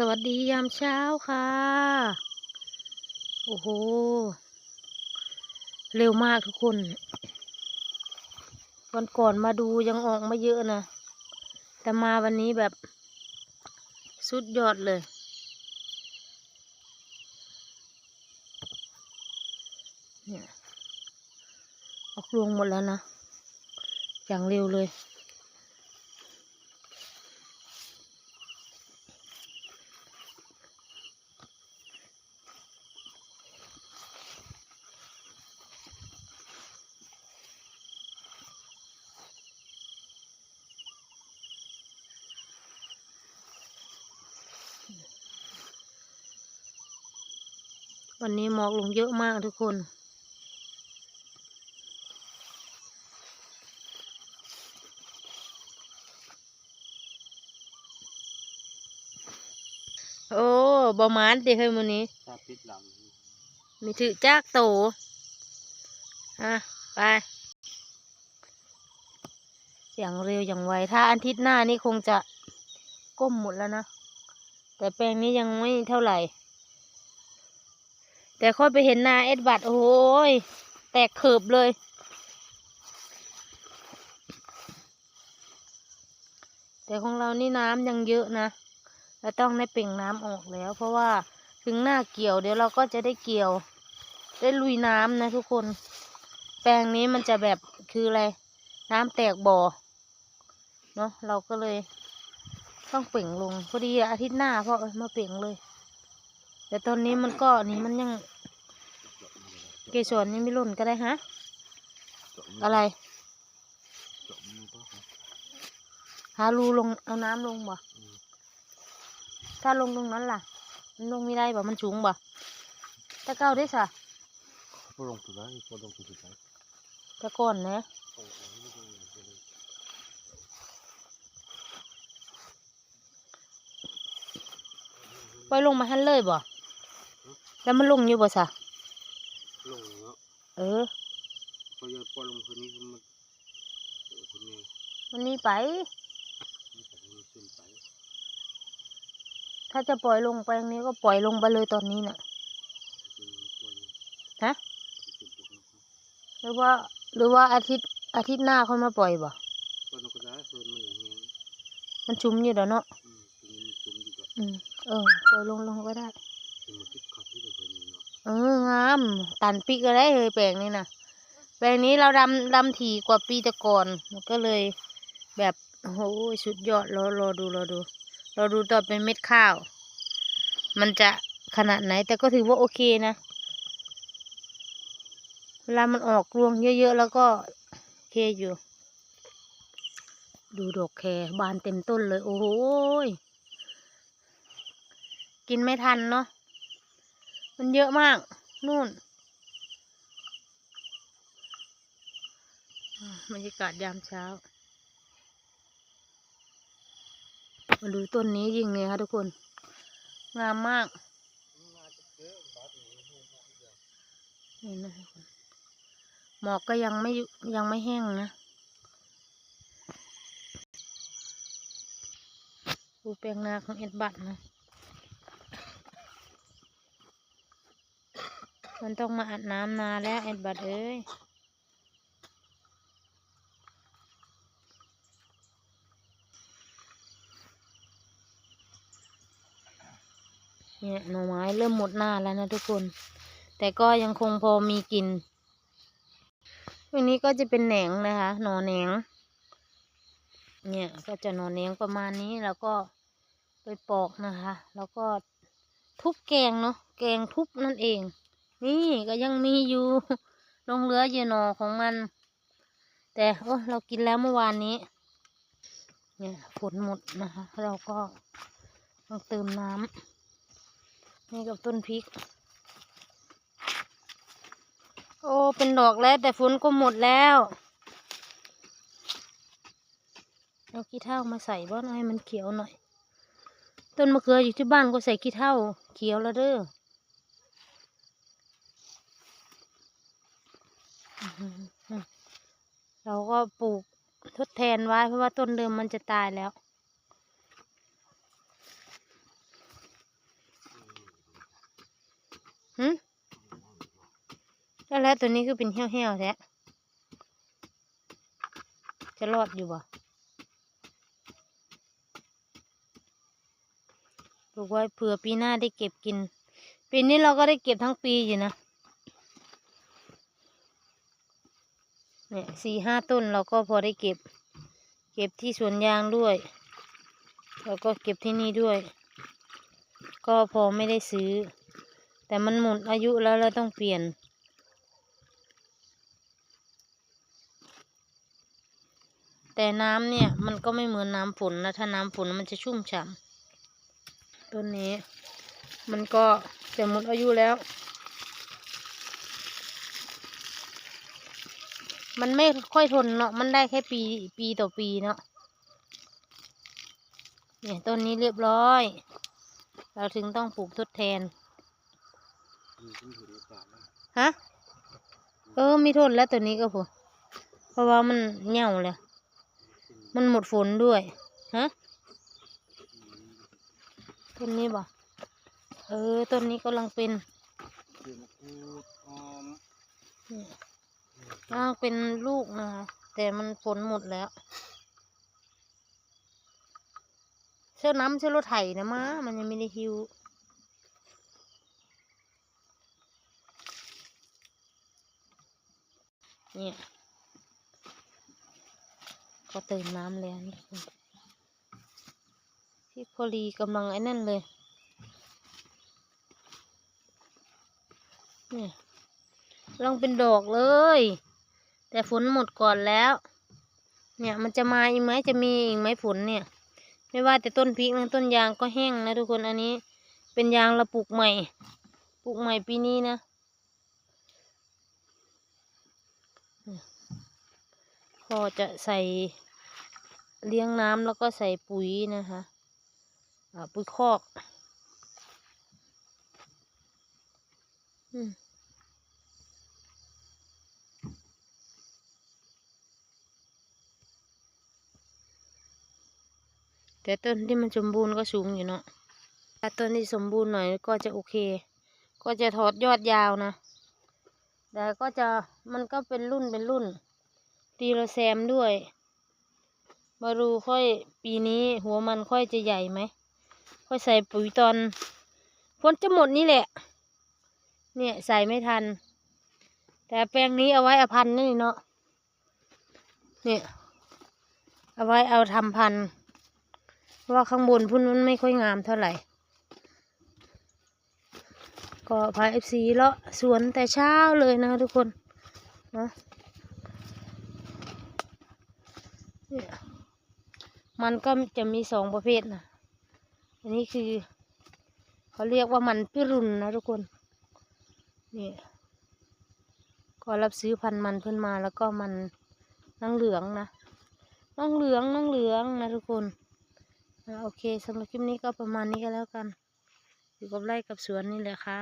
สวัสดียามเช้าค่ะ โอ้โห เร็วมากทุกคน วันก่อนมาดูยังออกมาเยอะนะ แต่มาวันนี้แบบ สุดยอดเลย เนี่ย ออกรวงหมดแล้วนะ อย่างเร็วเลย วันนี้หมอกลงเยอะมากทุกคน โอ้บอมานติเคยมือนี้ถ้าปิดหลังมีถือจากโตอะไปอย่างเร็วอย่างไว ถ้าอาทิตย์หน้านี่คงจะก้มหมดแล้วนะ แต่แปลงนี้ยังไม่เท่าไหร่ แต่ค่อยไปเห็นนาเอ็ดบัตโอ้โหยแตกเขิบเลย แต่ของเรานี่น้ำยังเยอะนะเราต้องได้เปล่งน้ำออกแล้ว เพราะว่าถึงหน้าเกี่ยวเดี๋ยวเราก็จะได้เกี่ยว ได้ลุยน้ำนะทุกคน แปลงนี้มันจะแบบคืออะไร น้ำแตกบ่อเนาะเราก็เลยต้องเปล่งลงพอดีอาทิตย์หน้าพ่อเอ้ยมาเปล่งเลย แต่ตอนนี้มันก็นี่มันยัง เกสรยังไม่หล่นก็ได้ฮะ อะไรจบมือป่ะครับหารูลงเอาน้ำลงบ่ถ้าลงตรงนั้นล่ะ มันลงไม่ได้บ่มันสูงบ่ตะเก้าได้สะพอลงสุดท้ายพอลงสุดท้ายตะก่อนนะปล่อยลงมาหันเลยบ่ แล้วมันลงอยู่บ่สะลงแล้วเออพอจะพอลงคนนี้มันคนนี้มันนี่ไปมันจะมีขึ้นไปถ้าจะปล่อยลงไปอย่างนี้ก็ปล่อยลงไปเลยตอนนี้น่ะฮะหรือว่าหรือว่าอาทิตย์อาทิตย์หน้าเขามาปล่อยบ่พอลงก็ได้ส่วนมันอย่างนี้มันชุ่มอยู่เดี๋ยวเนาะอืมตรงนี้มันจุ่มดีกว่าอืมเออปล่อยลงลงก็ได้เป็นมาติด เอองามตันปีก็ได้เลยแปลงนี้นะแปลงนี้เราดำดำถี่กว่าปีต่ก่อนมันก็เลยแบบโอ้โสุดยอดรอรอดูรอดูรอดูตอนเป็นเม็ดข้าว มันจะขนาดไหนแต่ก็ถือว่าโอเคนะ เวลามันออกรวงเยอะๆแล้วก็โอเคอยู่ ดูดอกแครบานเต็มต้นเลย โอ้โหยกินไม่ทันเนาะ มันเยอะมาก นู่นบรรยากาศยามเช้า มาดูต้นนี้ยิงเลยค่ะทุกคน งามมากนี่นะทุกคนหมอกก็ยังไม่ยังไม่แห้งนะดูแปลงนาของเอ็ดบัตนะ มันต้องมาอาบน้ำนาแล้วเอ็ดบัดเอ้ยเนี่ยหน่อไม้เริ่มหมดหน้าแล้วนะทุกคน แต่ก็ยังคงพอมีกินวันนี้ก็จะเป็นแหนงนะคะหน่อแหนง เนี่ยก็จะหน่อแหนงประมาณนี้แล้วก็ไปปอกนะคะ แล้วก็ทุบแกงเนาะแกงทุบนั่นเอง นี่ก็ยังมีอยู่ลงเหลืออยู่หนอของมัน แต่โอ้เรากินแล้วเมื่อวานนี้ เนี่ยฝนหมดนะคะ เราก็ต้องเติมน้ำให้กับต้นพริก โอ้เป็นดอกแล้ว แต่ฝนก็หมดแล้วเอาขี้เถ้ามาใส่บ้านให้มันเขียวหน่อย ต้นมะเขืออยู่ที่บ้านก็ใส่ขี้เถ้าเขียวแล้วเด้อ เราก็ปลูกทดแทนไว้เพราะว่าต้นเดิมมันจะตายแล้ว หืมแล้วตัวนี้คือเป็นเหี้ยวๆแท้จะรอดอยู่บ่ปลูกไว้เผื่อปีหน้าได้เก็บกิน ปีนี้เราก็ได้เก็บทั้งปีอยู่นะ เนี่ยสี่ห้าต้นเราก็พอได้เก็บ เก็บที่สวนยางด้วย แล้วก็เก็บที่นี่ด้วย ก็พอไม่ได้ซื้อ แต่มันหมดอายุแล้วเราต้องเปลี่ยน แต่น้ำเนี่ยมันก็ไม่เหมือนน้ำฝนนะถ้าน้ำฝนมันจะชุ่มฉ่ำต้นนี้ มันก็จะหมดอายุแล้ว มันไม่ค่อยทนเนาะ มันได้แค่ปีปีต่อปีเนาะ เนี่ยต้นนี้เรียบร้อย เราถึงต้องปลูกทดแทนมีขึ้นถึงอากาศแล้วฮะ เออมีทนแล้วตัวนี้ก็พอเพราะว่ามันเหี่ยวเลย มันหมดฝนด้วย ฮะ ต้นนี้บ่เออ ต้นนี้กำลังเป็น เดือมะกรูดหอมเนี่ยกำลังเป็นลูกนะคะ แต่มันฝนหมดแล้ว เชื่อน้ำเชื่อรถไถนะมามันยังไม่ได้ฮิวเนี่ยก็เติมน้ำแล้วทุกคนพี่พอลีกำลังไอ้นั่นเลยกำ ลังเป็นดอกเลย แต่ฝนหมดก่อนแล้ว เนี่ยมันจะมาอีกไหมจะมีอีกไหมฝนเนี่ย ไม่ว่าแต่ต้นพริกนะต้นยางก็แห้งนะทุกคนอันนี้ เป็นยางเราปลูกใหม่ ปลูกใหม่ปีนี้นะพอจะใส่เลี้ยงน้ำแล้วก็ใส่ปุ๋ยนะคะปุ๋ยคอก อืม แต่ต้นที่มันสมบูรณ์ก็สูงอยู่เนาะถ้าต้นที่สมบูรณ์หน่อยก็จะโอเค ก็จะถอดยอดยาวนะ แต่ก็จะมันก็เป็นรุ่นเป็นรุ่น ตีละแซมด้วย มาดูค่อยปีนี้หัวมันค่อยจะใหญ่ไหม ค่อยใส่ปุ๋ยตอนฝนจะหมดนี่แหละ เนี่ยใส่ไม่ทัน แต่แปลงนี้เอาไว้อพันนี่เนาะ เนี่ย เอาไว้เอาทำพันธุ์ เพราะว่าข้างบนพุ่นมันไม่ค่อยงามเท่าไหร่ ก็พายเอฟซีเลาะสวนแต่เช้าเลยนะทุกคนเนาะเนี่ยมันก็จะมีสองประเภทนะอันนี้คือเขาเรียกว่ามันพิรุณนะทุกคนเนี่ยก็รับซื้อพันธุ์มันเพิ่นมาแล้วก็มันนังเหลืองนะนังเหลืองนังเหลืองนะทุกคน โอเคสำหรับคลิปนี้ก็ประมาณนี้ก็แล้วกัน อยู่กับไร่กับสวนนี่แหละค่ะ